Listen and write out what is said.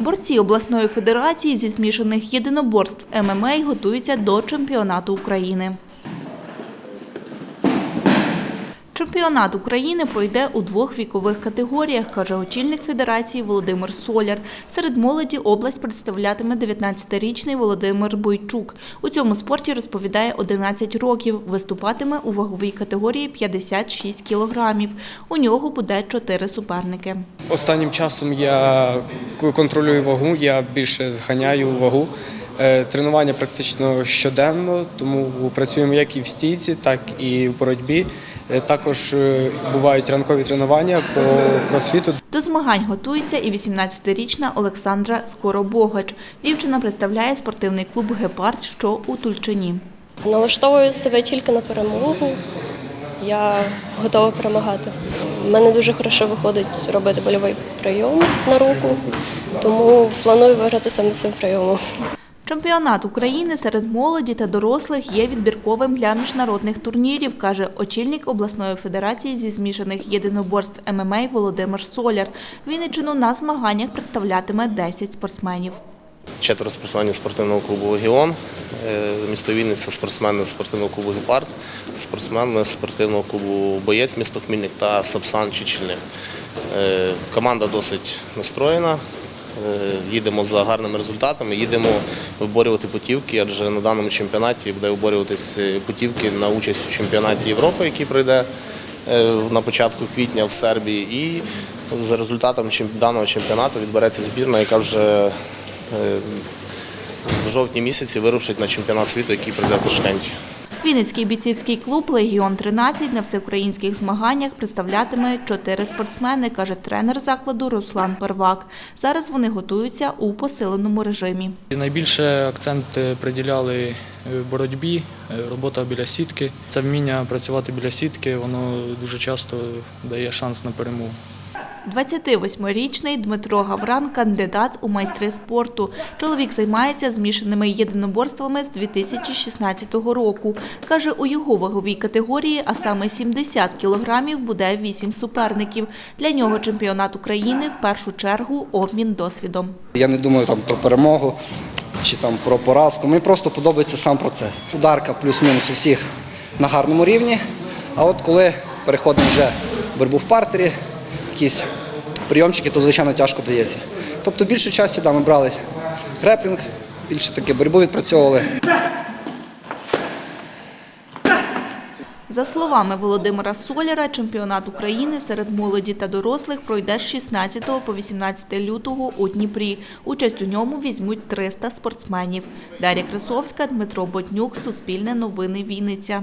Борці обласної федерації зі змішаних єдиноборств ММА готуються до чемпіонату України. Чемпіонат України пройде у двох вікових категоріях, каже очільник федерації Володимир Соляр. Серед молоді область представлятиме 19-річний Володимир Бойчук. У цьому спорті розповідає 11 років. Виступатиме у ваговій категорії 56 кілограмів. У нього буде чотири суперники. Останнім часом я контролюю вагу, я більше зганяю вагу. Е, Тренування практично щоденно, тому працюємо як і в стійці, так і в боротьбі. Е, Також е, бувають ранкові тренування по кросфіту. До змагань готується і 18-річна Олександра Скоробогач. Дівчина представляє спортивний клуб Гепард, що у Тульчині. Налаштовую себе тільки на перемогу. Я готова перемагати. У мене дуже хорошо виходить робити больовий прийом на руку, тому планую виграти саме цим прийомом. Чемпіонат України серед молоді та дорослих є відбірковим для міжнародних турнірів, каже очільник обласної федерації зі змішаних єдиноборств ММА Володимир Соляр. Вінниччину на змаганнях представлятиме 10 спортсменів. Четверо спортсменів спортивного клубу Легіон, е, місто Вінниця, спортсмени спортивного клубу Гепард, спортсмени спортивного клубу Боєць, місто Хмільник та Сапсан Чечільник. Е, Команда досить настроєна. Е, Їдемо за гарними результатами, їдемо виборювати путівки, адже на даному чемпіонаті буде виборюватись е, путівки на участь у чемпіонаті Європи, який пройде е, на початку квітня в Сербії. І за результатом даного чемпіонату відбереться збірна, яка вже в жовтні місяці вирушить на чемпіонат світу, який прийде в Ташкенті. Вінницький бійцівський клуб Легіон 13 на всеукраїнських змаганнях представлятиме чотири спортсмени, каже тренер закладу Руслан Первак. Зараз вони готуються у посиленому режимі. Найбільше акцент е, приділяли е, боротьбі, е, робота біля сітки. Це вміння працювати біля сітки, воно дуже часто дає шанс на перемогу. 28-річний Дмитро Гавран – кандидат у майстри спорту. Чоловік займається змішаними єдиноборствами з 2016 року. Каже, у його ваговій категорії, а саме 70 кілограмів, буде 8 суперників. Для нього чемпіонат України в першу чергу обмін досвідом. Я не думаю там про перемогу чи там про поразку. Мені просто подобається сам процес. Ударка плюс-мінус у всіх на гарному рівні. А от коли переходимо вже в боротьбу в партері, якісь прийомчики, то звичайно тяжко дається. Тобто більшу часі да, ми брали греплінг, більше таки боротьбу відпрацьовували. За словами Володимира Соляра, чемпіонат України серед молоді та дорослих пройде з 16 по 18 лютого у Дніпрі. Участь у ньому візьмуть 300 спортсменів. Дар'я Красовська, Дмитро Ботнюк, Суспільне новини Вінниця.